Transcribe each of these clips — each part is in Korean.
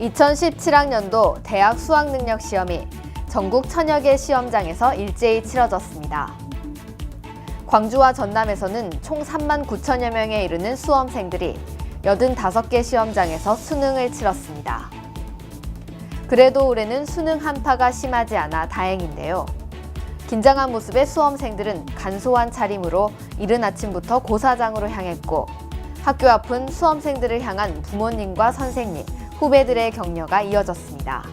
2017학년도 대학 수학능력 시험이 전국 천여 개 시험장에서 일제히 치러졌습니다. 광주와 전남에서는 총 3만 9천여 명에 이르는 수험생들이 85개 시험장에서 수능을 치렀습니다. 그래도 올해는 수능 한파가 심하지 않아 다행인데요. 긴장한 모습의 수험생들은 간소한 차림으로 이른 아침부터 고사장으로 향했고 학교 앞은 수험생들을 향한 부모님과 선생님, 후배들의 격려가 이어졌습니다.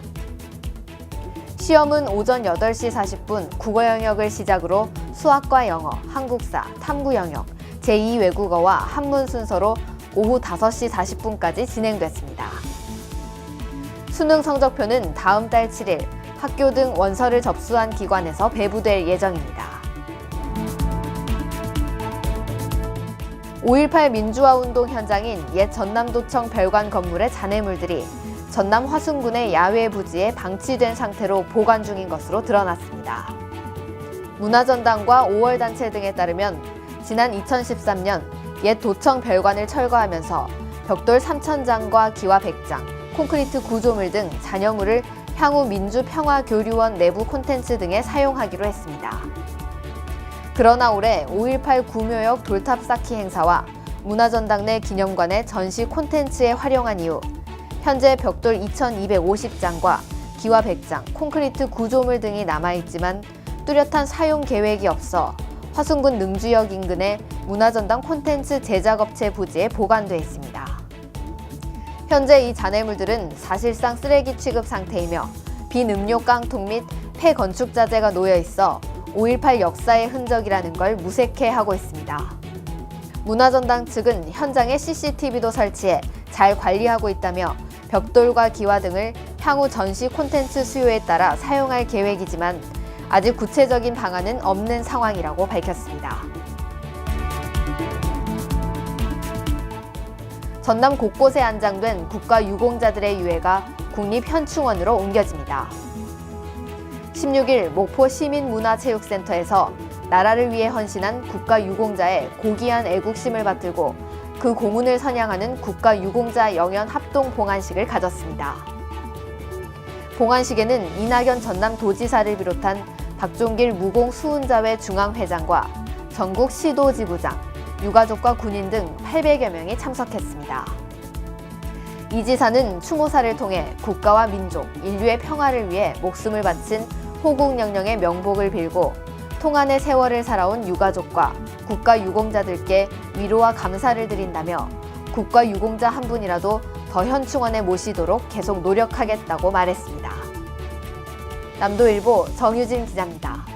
시험은 오전 8시 40분 국어 영역을 시작으로 수학과 영어, 한국사, 탐구 영역, 제2 외국어와 한문 순서로 오후 5시 40분까지 진행됐습니다. 수능 성적표는 다음 달 7일 학교 등 원서를 접수한 기관에서 배부될 예정입니다. 5.18 민주화 운동 현장인 옛 전남도청 별관 건물의 잔해물들이 전남 화순군의 야외 부지에 방치된 상태로 보관 중인 것으로 드러났습니다. 문화전당과 5월 단체 등에 따르면 지난 2013년 옛 도청 별관을 철거하면서 벽돌 3,000장과 기와 100장, 콘크리트 구조물 등 잔여물을 향후 민주평화교류원 내부 콘텐츠 등에 사용하기로 했습니다. 그러나 올해 5.18 구묘역 돌탑 쌓기 행사와 문화전당 내 기념관의 전시 콘텐츠에 활용한 이후 현재 벽돌 2,250장과 기와 100장, 콘크리트 구조물 등이 남아있지만 뚜렷한 사용 계획이 없어 화순군 능주역 인근의 문화전당 콘텐츠 제작업체 부지에 보관돼 있습니다. 현재 이 잔해물들은 사실상 쓰레기 취급 상태이며 빈 음료 깡통 및 폐건축 자재가 놓여 있어 5.18 역사의 흔적이라는 걸 무색해 하고 있습니다. 문화전당 측은 현장에 CCTV도 설치해 잘 관리하고 있다며 벽돌과 기와 등을 향후 전시 콘텐츠 수요에 따라 사용할 계획이지만 아직 구체적인 방안은 없는 상황이라고 밝혔습니다. 전남 곳곳에 안장된 국가 유공자들의 유해가 국립현충원으로 옮겨집니다. 16일 목포 시민문화체육센터에서 나라를 위해 헌신한 국가 유공자의 고귀한 애국심을 받들고 그 고문을 선양하는 국가 유공자 영연 합동 봉안식을 가졌습니다. 봉안식에는 이낙연 전남 도지사를 비롯한 박종길 무공 수훈자회 중앙회장과 전국 시도 지부장, 유가족과 군인 등 800여 명이 참석했습니다. 이 지사는 추모사를 통해 국가와 민족, 인류의 평화를 위해 목숨을 바친 호국 영령의 명복을 빌고 통한의 세월을 살아온 유가족과 국가 유공자들께 위로와 감사를 드린다며 국가 유공자 한 분이라도 더 현충원에 모시도록 계속 노력하겠다고 말했습니다. 남도일보 정유진 기자입니다.